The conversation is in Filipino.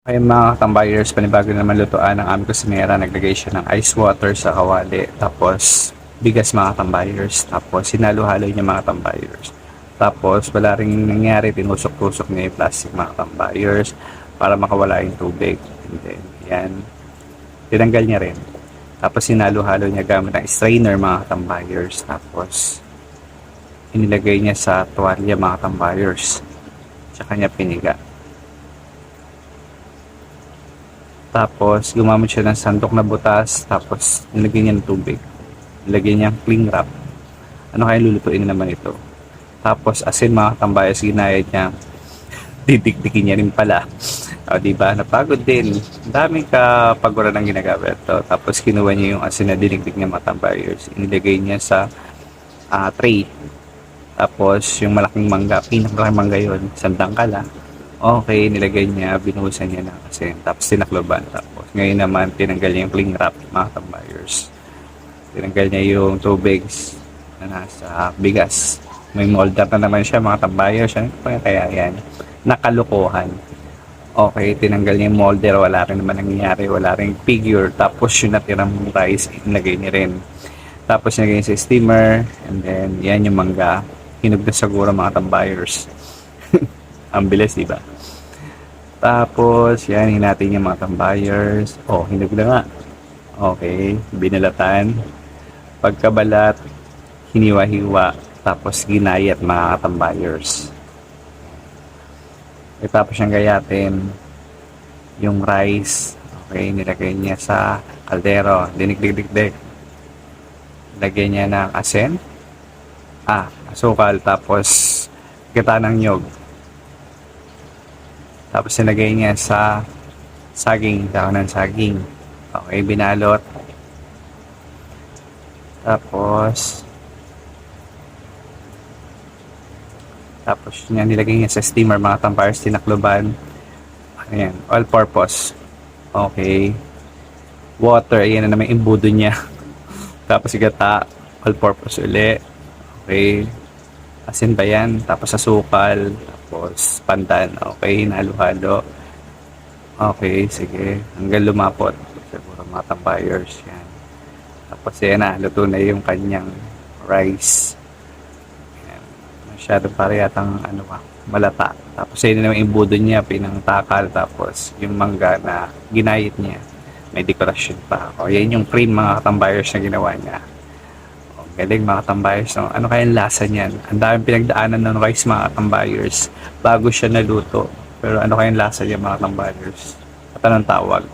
Ay mga tambayers, panibago na naman lutuan ng aming kusinera. Naglagay siya ng ice water sa kawali. Tapos bigas mga tambayers. Tapos sinalo-halo niya mga tambayers. Tapos wala rin nangyari, tinusok-tusok niya yung plastic mga tambayers para makawala yung tubig. And then, yan. Tinanggal niya rin. Tapos sinalo-halo niya gamit ng strainer mga tambayers. Tapos inilagay niya sa tuwalya mga tambayers. Tsaka niya piniga. Tapos, gumamit siya ng sandok na butas. Tapos, nilagyan niya ng tubig. Nilagyan niya ng cling wrap. Ano kaya lulutuin naman ito? Tapos, asin mga tambayas, ginayad niya. Didikdikin niya rin pala. O, di ba? Napagod din. Ang daming kapaguran ng ginagawa ito. Tapos, kinuha niya yung asin na dinigdig niya mga tambayas. Inilagay niya sa ah, tray. Tapos, yung malaking mangga, pinakamalaking mangga yun, isang dangkala. Okay, nilagay niya, binuhusan niya ng asin. Tapos, tinakloban. Tapos, ngayon naman, tinanggal niya yung cling wrap, mga tambayers. Tinanggal niya yung tubig na nasa bigas. May molder na naman siya, mga tambayers. Ano pa kaya yan? Nakalukuhan. Okay, tinanggal niya yung molder, wala rin naman nangyayari, wala rin figure. Tapos, yung natirang rice, inilagay niya rin. Tapos, nilagay niya sa steamer. And then, yan yung mangga. Hinog na siguro mga tambayers. Ang bilis, di? Tapos, yan, hinatin yung mga tambayers. Oh, hinog na nga. Okay, binalatan. Pagkabalat, hiniwa-hiwa. Tapos, ginayat mga katambayers. E, tapos siyang gayatin yung rice. Okay, nilagay niya sa kaldero. Dinig-dig-dig-dig. Lagyan niya ng asin. Ah, asukal. Tapos, kita ng nyog. Tapos nilagay niya sa saging, dahon ng saging. Okay, binalot. Tapos, tapos niya nilagay niya sa steamer, mga tampires, tinakloban. Ayan, all purpose. Okay. Water, ayan na naman imbudo niya. Tapos igata, all purpose uli. Okay. Asin ba yan? Tapos asukal. Tapos pandan. Okay, halo-halo. Okay, sige. Hanggang lumapot. Siguro mga tambayers yan. Tapos yan na, luto na yung kanyang rice. Yan. Masyado para yatang ano ba, malata. Tapos naman yung budo niya, pinangtakal. Tapos yung mangga na ginayit niya. May dekorasyon pa. O yan yung cream mga katambayers na ginawa niya. Galing mga katambayers. No? Ano kaya yung lasa niyan? Ang daming pinagdaanan ng rice mga katambayers bago siya naluto. Pero ano kaya yung lasa niya mga katambayers? At anong tawag?